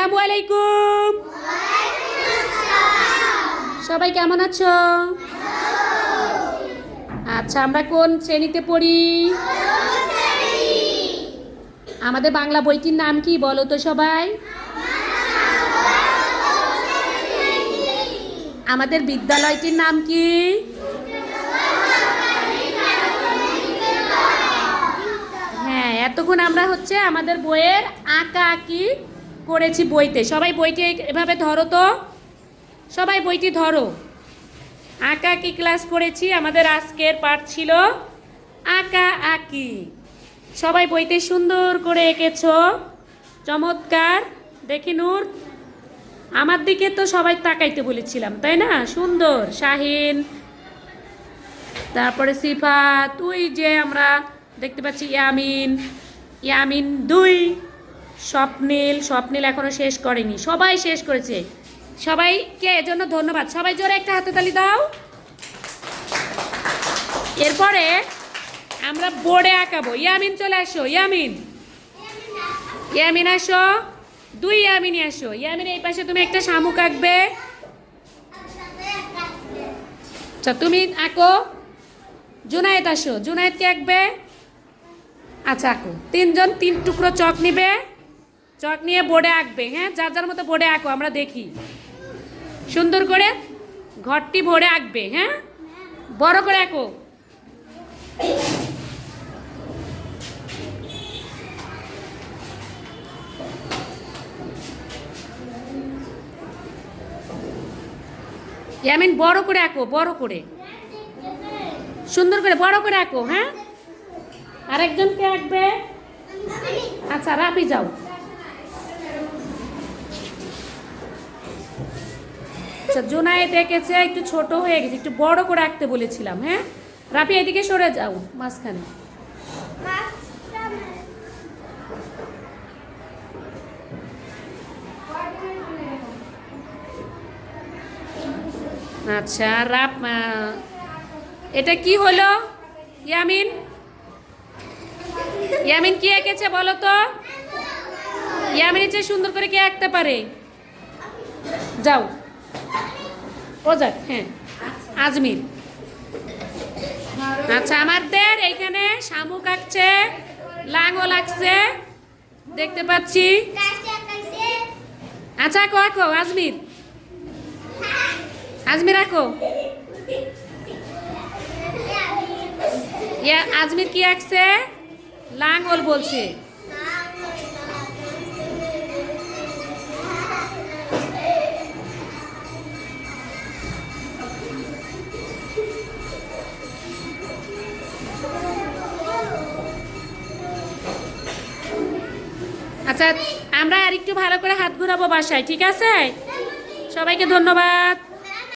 আসসালামু আলাইকুম। সবাই কেমন আছো? আচ্ছা আমরা কোন শ্রেণীতে পড়ি? আমাদের বাংলা বইটির নাম কি বলো তো সবাই? আমাদের বিদ্যালয়টির নাম কি? হ্যাঁ এতক্ষণ আমরা হচ্ছে আমাদের বইয়ের আঁকা আঁকি করেছি বইতে। সবাই বইটি এভাবে ধরো তো। সবাই বইটি ধরো। আঁকা আঁকি ক্লাস করেছি? আমাদের আজকের পাঠ ছিল আঁকা আঁকি। সবাই বইতে সুন্দর করে এঁকেছ। চমৎকার। দেখি নূর। আমার দিকে তো সবাই তাকাইতে বলেছিলাম, তাই না? সুন্দর। শাহিন। তারপরে সিফা তুই যে আমরা দেখতে পাচ্ছি ইয়ামিন। ইয়ামিন দুই। স্বপ্নীল স্বপ্নীল এখনও শেষ করেনি। সবাই শেষ করেছে। সবাইকে এজন্য ধন্যবাদ। সবাই জোরে একটা হাতে তালি দাও। এরপরে আমরা বোর্ডে আঁকাবো। ইয়ামিন, চলে আসো। ইয়ামিন। ইয়ামিন আসো। দুই ইয়ামিনী আসো। ইয়ামিন, এই পাশে তুমি একটা শামুক আঁকবে। আচ্ছা তুমি আঁকো। জুনায়েদ আসো। জুনায়েদকে আঁকবে। আচ্ছা আঁকো। তিনজন তিন টুকরো চক নিবে। চক নিয়ে বোর্ডে আঁকবে হ্যাঁ? যার যার মতো বোর্ডে আঁকো, আমরা দেখি। সুন্দর করে ঘরটি ভরে আঁকবে হ্যাঁ? বড় করে আঁকো। ইয়ামিন, বড় করে আঁকো, বড় করে। সুন্দর করে বড় করে আঁকো হ্যাঁ? আরেকজনকে আঁকবে। আচ্ছা রাপি যাও। আচ্ছা জোনায় দেখেছে একটু ছোট হয়ে গেছে, একটু বড় করে আঁকতে বলেছিলাম হ্যাঁ? রাপি এদিকে সরে যাও, মাঝখানে। আচ্ছা রাপ এটা কি হলো? ইয়ামিন? ইয়ামিন কি এঁকেছে বলো তো? ইয়ামিন চেয়ে সুন্দর করে কে আঁকতে পারে? যাও। ও যাক হ্যাঁ আজমির। আচ্ছা আমাদের এইখানে শামুক আঁকছে লাঙল লাগছে দেখতে পাচ্ছি। আচ্ছা আঁকো আঁকো, আজমির। আজমির আঁকো। আজমির কি আঁকছে? লাঙ্গল বলছে। আচ্ছা আমরা আর একটু ভালো করে হাত ঘুরাবো বাসায় ঠিক আছে? সবাইকে ধন্যবাদ।